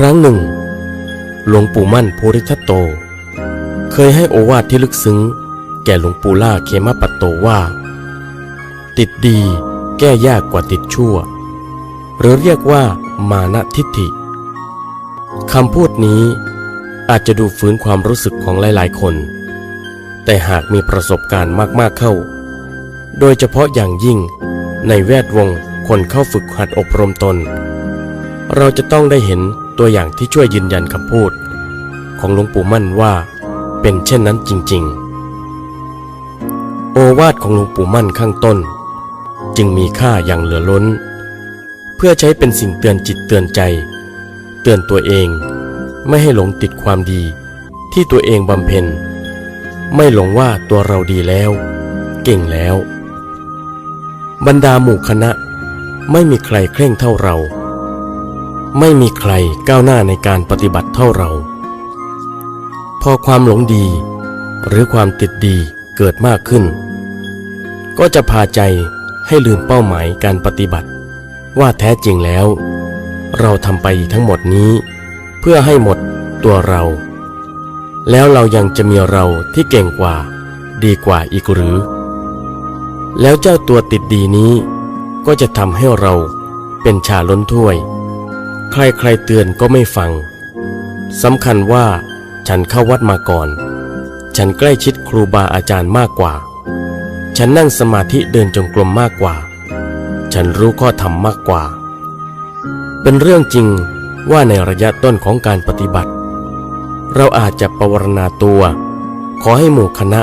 ครั้งหนึ่ง หลวงปู่มั่นโพธิทัตโต เคยให้โอวาทที่ลึกซึ้ง แก่หลวงปู่ล่าเคมปัตโตว่า ติดดีแก้ยากกว่าติดชั่ว หรือเรียกว่ามานะทิฏฐิคำพูดนี้อาจจะดูฝืนความรู้สึกของหลายๆคน แต่หากมีประสบการณ์มากๆเข้า โดยเฉพาะอย่างยิ่งในแวดวงคนเข้าฝึกหัดอบรมตน เราจะต้องได้เห็น ตัวอย่างที่ช่วยยืนยันคำพูด ของหลวงปู่มั่นว่าเป็นเช่นนั้นจริง ๆ โอวาทของหลวงปู่มั่นข้างต้น จึงมีค่าอย่างเหลือล้น เพื่อใช้เป็นสิ่งเตือนจิตเตือนใจ เตือนตัวเองไม่ให้หลงติดความดีที่ตัวเองบำเพ็ญ ไม่หลงว่าตัวเราดีแล้ว เก่งแล้ว บรรดาหมู่คณะไม่มีใครเคร่งเท่าเรา ไม่มีใครก้าวหน้าในการปฏิบัติเท่าเรา พอความหลงดี หรือความติดดีเกิดมากขึ้น ก็จะพาใจให้ลืมเป้าหมายการปฏิบัติ ว่าแท้จริงแล้ว เราทำไปทั้งหมดนี้ เพื่อให้หมดตัวเรา แล้วเรายังจะมีเราที่เก่งกว่า ดีกว่าอีกหรือ แล้วเจ้าตัวติดดีนี้ ก็จะทำให้เราเป็นชาล้นถ้วย ใครๆเตือนก็ไม่ฟังสำคัญว่าฉันเข้าวัดมาก่อน ฉันใกล้ชิดครูบาอาจารย์มากกว่า ฉันนั่งสมาธิเดินจงกรมมากกว่า ฉันรู้ข้อธรรมมากกว่า เป็นเรื่องจริงว่าในระยะต้นของการปฏิบัติ เราอาจจะปวารณาตัว ขอให้หมู่คณะ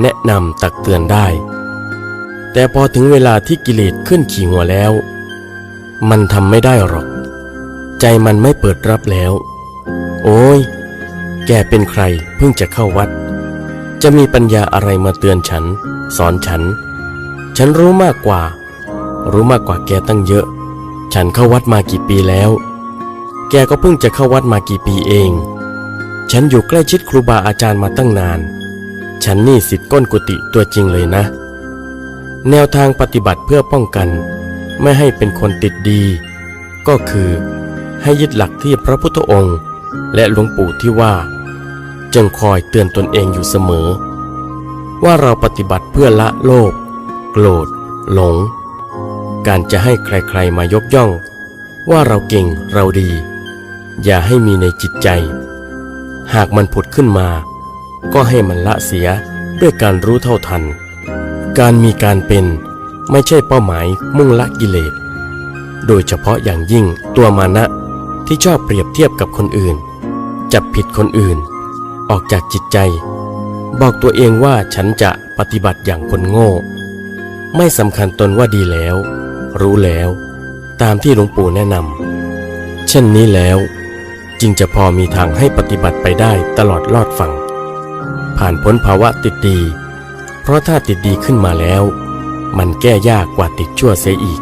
แนะนำตักเตือนได้ แต่พอถึงเวลาที่กิเลสขึ้นขี่หัวแล้ว มันทำไม่ได้หรอก ใจมันไม่เปิดรับแล้ว โอ้ย แกเป็นใครเพิ่งจะเข้าวัด จะมีปัญญาอะไรมาเตือนฉัน สอนฉัน ฉันรู้มากกว่า รู้มากกว่าแกตั้งเยอะ ฉันเข้าวัดมากี่ปีแล้ว แกก็เพิ่งจะเข้าวัดมากี่ปีเอง ฉันอยู่ใกล้ชิดครูบาอาจารย์มาตั้งนาน ฉันนี่สิทธิ์ก้นกุฏิตัวจริงเลยนะ แนวทางปฏิบัติเพื่อป้องกัน ไม่ให้เป็นคนติดดี ก็คือ ให้ยึดหลักที่พระพุทธองค์ และหลวงปู่ที่ว่า จึงคอยเตือนตนเองอยู่เสมอ ว่าเราปฏิบัติเพื่อละโลภโกรธหลง การจะให้ใครๆมายกย่อง ว่าเราเก่งเราดี อย่าให้มีในจิตใจ หากมันผุดขึ้นมา ก็ให้มันละเสียด้วยการรู้เท่าทัน การมีการเป็นไม่ใช่เป้าหมายมุ่งละกิเลส โดยเฉพาะอย่างยิ่งตัวมานะ ที่ชอบเปรียบเทียบกับคนอื่น จับผิดคนอื่น ออกจากจิตใจ บอกตัวเองว่าฉันจะปฏิบัติอย่างคนโง่ ไม่สำคัญตนว่าดีแล้ว รู้แล้ว ตามที่หลวงปู่แนะนำเช่นนี้แล้ว จึงจะพอมีทางให้ปฏิบัติไปได้ตลอดลอดฝั่ง ผ่านพ้นภาวะติดดี เพราะถ้าติดดีขึ้นมาแล้ว มันแก้ยากกว่าติดชั่วเสียอีก